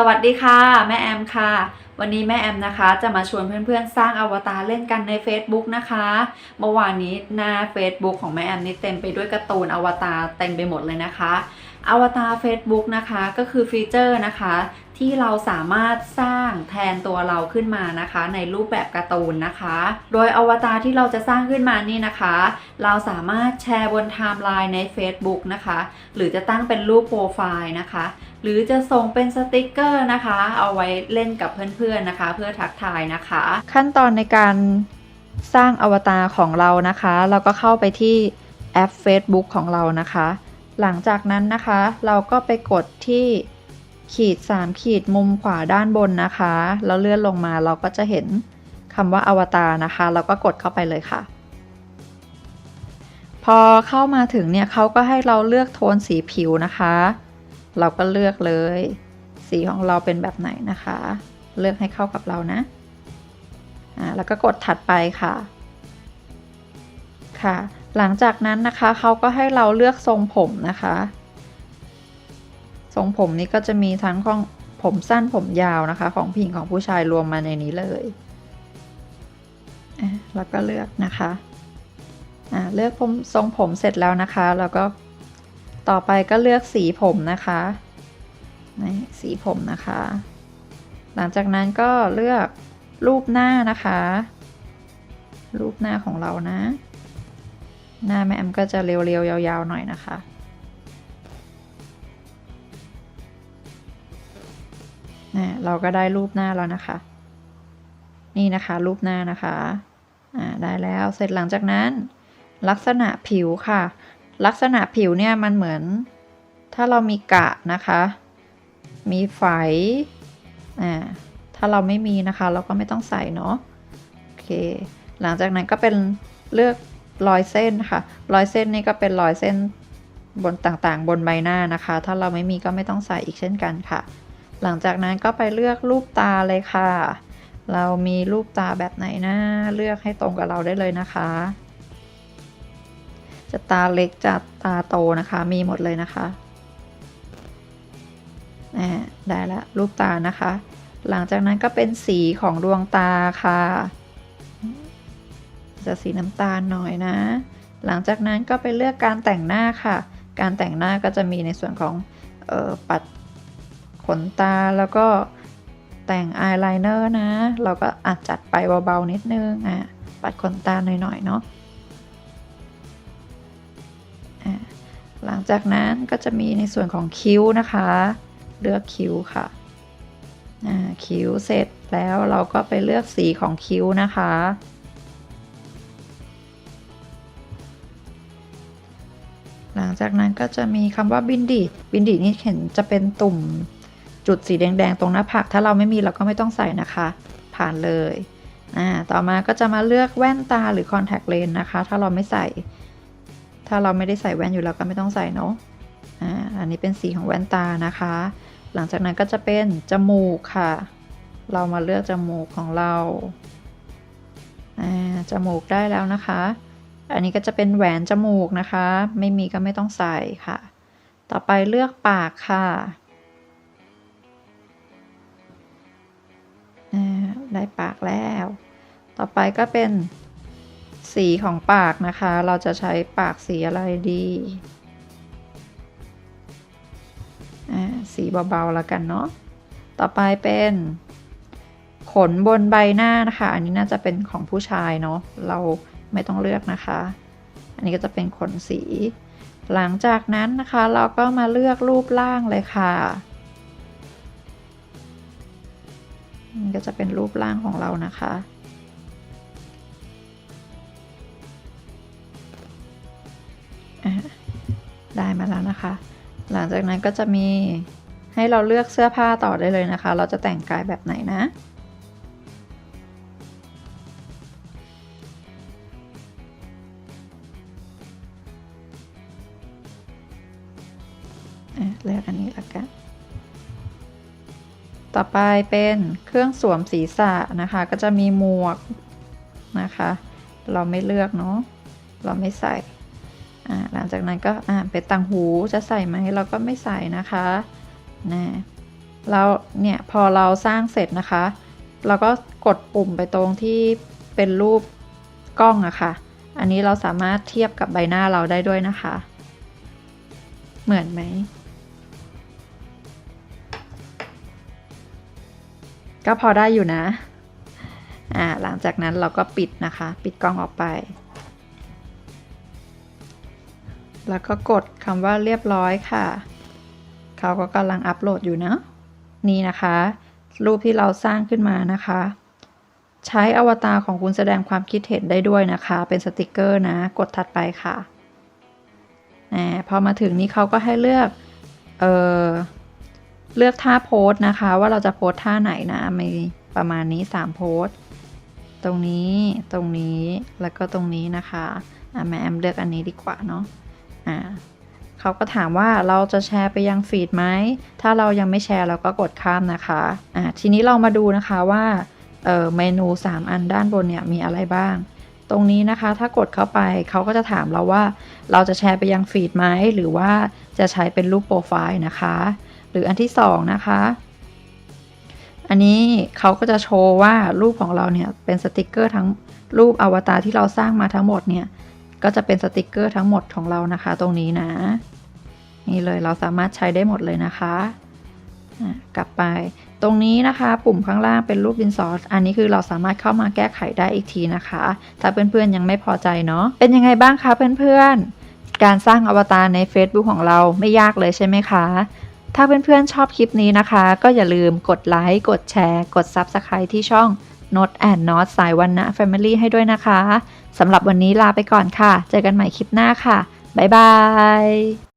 สวัสดีค่ะ แม่แอมค่ะ วันนี้แม่แอมนะคะ จะมาชวนเพื่อนๆ สร้างอวตารเล่นกันใน Facebook นะคะ เมื่อวานนี้หน้า Facebook ของแม่แอมนี่เต็มไปด้วยการ์ตูนอวตารเต็มไปหมดเลยนะคะ อวตาร Facebook นะคะก็คือฟีเจอร์นะคะ ที่เราสามารถสร้างแทนตัวเราขึ้นมานะคะ ในรูปแบบการ์ตูนนะคะ โดยอวตารที่เราจะสร้างขึ้นมานี่นะคะ เราสามารถแชร์บนไทม์ไลน์ใน Facebook นะคะ หรือจะตั้งเป็นรูปโปรไฟล์นะคะ หรือจะส่งเป็นสติกเกอร์นะคะ เอาไว้เล่นกับเพื่อนๆนะคะ เพื่อทักทายนะคะ ขั้นตอนในการสร้างอวตารของเรานะคะ เราก็เข้าไปที่แอป Facebook ของเรานะคะ หลังจากนั้นนะคะ เราก็ไปกดที่ขีด 3 ขีดมุมขวาด้านบนนะคะ แล้วเลื่อนลงมาเราก็จะเห็นคำว่าอวตารนะคะ เราก็กดเข้าไปเลยค่ะ พอเข้ามาถึงเนี่ยเขาก็ให้เราเลือกโทนสีผิวนะคะ เราก็เลือกเลย สีของเราเป็นแบบไหนนะคะ เลือกให้เข้ากับเรานะอ่าแล้วก็กดถัดไปค่ะ ค่ะ หลังจากนั้นนะคะเขาก็ให้เราเลือกทรงผมนะคะ ทรงผมนี้ก็จะมีทั้งของผมสั้นผมยาวนะคะ ของผู้หญิงของผู้ชายรวมมาในนี้เลยอะแล้วก็เลือกนะคะอ่าเลือกผมทรงผมเสร็จแล้วนะคะ แล้วก็ ต่อไปก็เลือกสีผมนะคะนี่สีผมนะคะ หลังจากนั้นก็เลือกรูปหน้านะคะ รูปหน้าของเรานะ หน้าแม่แอมก็จะเรียวๆยาวๆหน่อยนะคะนะเราก็ได้รูปหน้าแล้วนะคะ นี่นะคะรูปหน้านะคะ อ่าได้แล้วเสร็จหลังจากนั้น ลักษณะผิวค่ะ ลักษณะผิวเนี่ยมันเหมือน ถ้าเรามีกะนะคะ มีไฝอ่าถ้าเราไม่มีนะคะ เราก็ไม่ต้องใส่เนาะโอเค หลังจากนั้นก็เป็นเลือกรอยเส้นค่ะ รอยเส้นนี่ก็เป็นรอยเส้นบนต่างๆ บนใบหน้านะคะ ถ้าเราไม่มีก็ไม่ต้องใส่อีกเช่นกันค่ะ หลังจากนั้นก็ไปเลือกรูปตาเลยค่ะ เรามีรูปตาแบบไหนนะเลือกให้ตรงกับเราได้เลยนะคะ จะตาเล็กจะตาโตนะคะ มีหมดเลยนะคะอ่ได้ละรูปตานะคะ หลังจากนั้นก็เป็นสีของดวงตาค่ะ จะสีน้ำตาลหน่อยนะ หลังจากนั้นก็ไปเลือกการแต่งหน้าค่ะ การแต่งหน้าก็จะมีในส่วนของออปัดขนตาแล้วก็แต่งอายไลเนอร์นะ เราก็อาจจัดไปเบาๆนิดนึงอะปัดขนตาหน่อยๆเนาะ งจากนั้นก็จะมีในส่วนของคิ้วนะคะ เลือกคิ้วค่ะคิ้วเสร็จแล้วเราก็ไปเลือกสีของคิ้วนะคะ หลังจากนั้นก็จะมีคำว่าบินดีบินดีนี่เห็นจะเป็นตุ่มจุดสีแดงๆตรงหน้าผากถ้าเราไม่มีเราก็ไม่ต้องใส่นะคะ ผ่านเลย ต่อมาก็จะมาเลือกแว่นตาหรือคอนแทคเลนส์นะคะ ถ้าเราไม่ใส่ ถ้าเราไม่ได้ใส่แว่นอยู่เราก็ไม่ต้องใส่เนาะอ่าอันนี้เป็นสีของแว่นตานะคะ หลังจากนั้นก็จะเป็นจมูกค่ะ เรามาเลือกจมูกของเราอ่าจมูกได้แล้วนะคะ อันนี้ก็จะเป็นแหวนจมูกนะคะ ไม่มีก็ไม่ต้องใส่ค่ะ ต่อไปเลือกปากค่ะอ่าได้ปากแล้ว ต่อไปก็เป็น สีของปากนะคะ เราจะใช้ปากสีอะไรดีอ่าสีเบาๆแล้วกันเนาะ ต่อไปเป็น ขนบนใบหน้านะคะ อันนี้น่าจะเป็นของผู้ชายเนาะ เราไม่ต้องเลือกนะคะ อันนี้ก็จะเป็นขนสี หลังจากนั้นนะคะเราก็มาเลือกรูปร่างเลยค่ะนี่ก็จะเป็นรูปร่างของเรานะคะ ได้มาแล้วนะคะ หลังจากนั้นก็จะมีให้เราเลือกเสื้อผ้าต่อได้เลยนะคะ เราจะแต่งกายแบบไหนนะ เลือกอันนี้ละกัน ต่อไปเป็นเครื่องสวมศีรษะนะคะ ก็จะมีหมวกนะคะ เราไม่เลือกเนาะ เราไม่ใส่ ลังจากนั้นก็อ่าเป็นต่างหูจะใส่ไหมเราก็ไม่ใส่นะคะนะแล้วเนี่ยพอเราสร้างเสร็จนะคะ เราก็กดปุ่มไปตรงที่เป็นรูปกล้องอะค่ะ อันนี้เราสามารถเทียบกับใบหน้าเราได้ด้วยนะคะ เหมือนไหมก็พอได้อยู่นะ อ่า หลังจากนั้นเราก็ปิดนะคะ ปิดกล้องออกไป แล้วก็กดคำว่าเรียบร้อยค่ะ เขาก็กำลังอัปโหลดอยู่นะ นี่นะคะ รูปที่เราสร้างขึ้นมานะคะ ใช้อวตารของคุณแสดงความคิดเห็นได้ด้วยนะคะ เป็นสติกเกอร์นะ กดถัดไปค่ะอ่าพอมาถึงนี้เขาก็ให้เลือก เออเลือกท่าโพสนะคะ ว่าเราจะโพสท่าไหนนะ มีประมาณนี้ 3 โพสต์ตรงนี้ ตรงนี้ แล้วก็ตรงนี้นะคะอะแม่แอมเลือกอันนี้ดีกว่าเนาะ อ่าเขาก็ถามว่าเราจะแชร์ไปยังฟีดไหม ถ้าเรายังไม่แชร์เราก็กดข้ามนะคะอ่าทีนี้เรามาดูนะคะว่าเออเมนู 3 อันด้านบนเนี่ยมีอะไรบ้าง ตรงนี้นะคะถ้ากดเข้าไปเขาก็จะถามเราว่า เราจะแชร์ไปยังฟีดไหมหรือว่าจะใช้เป็นรูปโปรไฟล์นะคะ หรืออันที่สองนะคะ อันนี้เขาก็จะโชว์ว่ารูปของเราเนี่ยเป็นสติกเกอร์ทั้งรูปอวตารที่เราสร้างมาทั้งหมดเนี่ย ก็จะเป็นสติกเกอร์ทั้งหมดของเรานะคะ ตรงนี้นะ นี่เลยเราสามารถใช้ได้หมดเลยนะคะกลับไปตรงนี้นะคะปุ่มข้างล่างเป็นรูปดินสออันนี้คือเราสามารถเข้ามาแก้ไขได้อีกทีนะคะ ถ้าเพื่อนๆยังไม่พอใจเนาะเป็นยังไงบ้างคะเพื่อนๆ การสร้างอวตารใน Facebook ของเราไม่ยากเลยใช่ไหมคะ ถ้าเพื่อนๆชอบคลิปนี้นะคะ ก็อย่าลืมกดไลค์กดแชร์ กด Subscribe ที่ช่อง Not and Not สายวันนะ Family ให้ด้วยนะคะ สำหรับวันนี้ลาไปก่อนค่ะ เจอกันใหม่คลิปหน้าค่ะ บ๊ายบาย